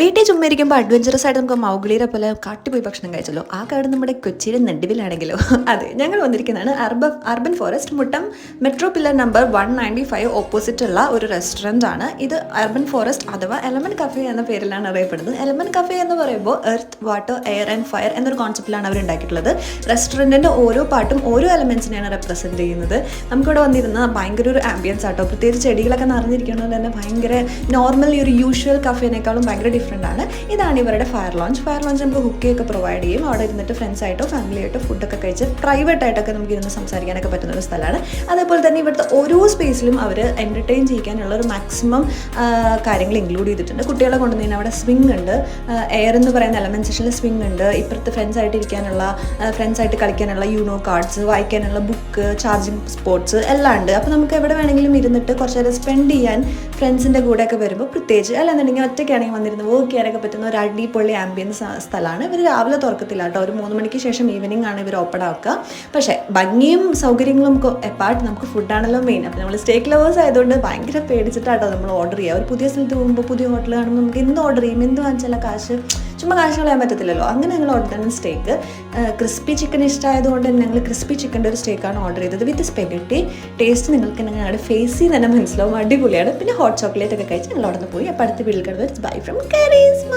വീട്ടിൽ ചുമ്മാ ഇരിക്കുമ്പോൾ അഡ്വഞ്ചറസ് ആയിട്ട് നമുക്ക് മൗഗ്ലിയുടെ പോലെ കാട്ടിപ്പോയി ഭക്ഷണം കഴിച്ചല്ലോ. ആ കാട് നമ്മുടെ കൊച്ചിയിലെ നെടുവിലാണെങ്കിലോ? അതെ ഞങ്ങൾ വന്നിരിക്കുന്നതാണ് urban urban forest Muttom metro pillar number one ninety five opposite ഉള്ള ഒരു റെസ്റ്റോറന്റ് ആണ്. ഇത് അർബൻ ഫോറസ്റ്റ് അഥവാ എലമൻ കഫേ എന്ന പേരിലാണ് അറിയപ്പെടുന്നത്. എലമൻ കഫേ എന്ന് പറയുമ്പോൾ earth water air and fire എന്നൊരു കോൺസെപ്റ്റിലാണ് അവർ ഉണ്ടാക്കിയിട്ടുള്ളത്. റെസ്റ്റോറന്റിന്റെ ഓരോ പാട്ടും ഓരോ എലമെൻസിനെയാണ് റെപ്രസെന്റ് ചെയ്യുന്നത്. നമുക്കിവിടെ വന്നിരുന്ന ഭയങ്കര ഒരു ആംബിയൻസ് ആട്ടോ. പ്രത്യേകിച്ച് ചെടികളൊക്കെ നിറഞ്ഞിരിക്കുന്നത് തന്നെ ഭയങ്കര നോർമൽ ഈ ഒരു യൂഷ്വൽ കഫേനേക്കാളും ഭയങ്കര ഡിഫറെന്റ് ആണ്. ഇതാണ് ഇവരുടെ ഫയർ ലോഞ്ച് ഫയർ ലോഞ്ച് നമുക്ക് ഹുക്കിയൊക്കെ പ്രൊവൈഡ് ചെയ്യും. അവിടെ ഇരുന്നിട്ട് ഫ്രണ്ട്സ് ആയിട്ടോ ഫാമിലി ആയിട്ടോ ഫുഡൊക്കെ കഴിച്ച് പ്രൈവറ്റ് ആയിട്ടൊക്കെ നമുക്ക് ഇരുന്ന് സംസാരിക്കാനൊക്കെ പറ്റുന്ന ഒരു സ്ഥലമാണ്. അതേപോലെ തന്നെ ഇവിടുത്തെ ഓരോ സ്പേസിലും അവർ എന്റർടൈൻ ചെയ്യാനുള്ള ഒരു മാക്സിമം കാര്യങ്ങൾ ഇൻക്ലൂഡ് ചെയ്തിട്ടുണ്ട്. കുട്ടികളെ കൊണ്ടുവന്നതിന് അവിടെ സ്വിംഗ് ഉണ്ട്. എയർ എന്ന് പറയുന്ന എലമെന്റ് സെഷനിൽ സ്വിംഗ് ഉണ്ട്. ഇപ്പുറത്ത് ഫ്രണ്ട്സ് ആയിട്ട് ഇരിക്കാനുള്ള ഫ്രണ്ട്സ് ആയിട്ട് കളിക്കാനുള്ള യൂണോ കാർഡ്സ് വായിക്കാനുള്ള ബുക്ക് ചാർജിങ് സ്പോർട്സ് എല്ലാം ഉണ്ട്. അപ്പോൾ നമുക്ക് എവിടെ വേണമെങ്കിലും ഇരുന്നിട്ട് കുറച്ച് നേരം സ്പെൻഡ് ചെയ്യാൻ ഫ്രണ്ട്സിന്റെ കൂടെയൊക്കെ വരുമ്പോൾ പ്രത്യേകിച്ച് അല്ലാന്നുണ്ടെങ്കിൽ ഒറ്റയ്ക്കാണെങ്കിൽ വന്നിരുന്ന് വർക്ക് ചെയ്യാനൊക്കെ പറ്റുന്ന ഒരു അടിപൊളി ആംബിയൻസ് സ്ഥലമാണ്. ഇവർ രാവിലെ തുറക്കത്തില്ല കേട്ടോ. ഒരു മൂന്ന് മണിക്ക് ശേഷം ഈവനിങ് ആണ് ഇവർ ഓപ്പൺ ആക്കുക പക്ഷേ ഭംഗിയും സൗകര്യങ്ങളും എപ്പാർട്ട് നമുക്ക് ഫുഡാണല്ലോ മെയിൻ അപ്പോൾ നമ്മൾ സ്റ്റേക്ക് ലവേഴ്സ് ആയതുകൊണ്ട് ഭയങ്കര പേടിച്ചിട്ടാട്ടോ നമ്മൾ ഓർഡർ ചെയ്യുക. ഒരു പുതിയ സ്ഥലത്ത് പോകുമ്പോൾ പുതിയ ഹോട്ടൽ കാണുമ്പോൾ നമുക്ക് എന്ത് ഓർഡർ ചെയ്യും. എന്ത് വാങ്ങിച്ചാലും കാശ്. ചുമ്മാ കാശ് കളയാൻ പറ്റത്തില്ലല്ലോ. അങ്ങനെ ഞങ്ങൾ ഓർഡർ ചെയ്യുന്ന സ്റ്റേക്ക് ക്രിസ്പി ചിക്കൻ ഇഷ്ടമായതുകൊണ്ട് തന്നെ ഞങ്ങൾ ക്രിസ്പി ചിക്കന്റെ ഒരു സ്റ്റേക്കാണ് ഓർഡർ ചെയ്തത് വിത്ത് സ്പെഗറ്റി ടേസ്റ്റ് നിങ്ങൾക്ക് ഞങ്ങളുടെ ഫേസിൽ തന്നെ മനസ്സിലാവും അടിപൊളിയാണ്. പിന്നെ ഹോട്ട് ചോക്ലേറ്റ് ഒക്കെ കഴിച്ച് ഞങ്ങൾ അവിടെ നിന്ന് പോയി. അപ്പോൾ അടുത്ത വീട്ടിൽ കിടന്ന് ബൈ ഫ്രം കരീസ്മ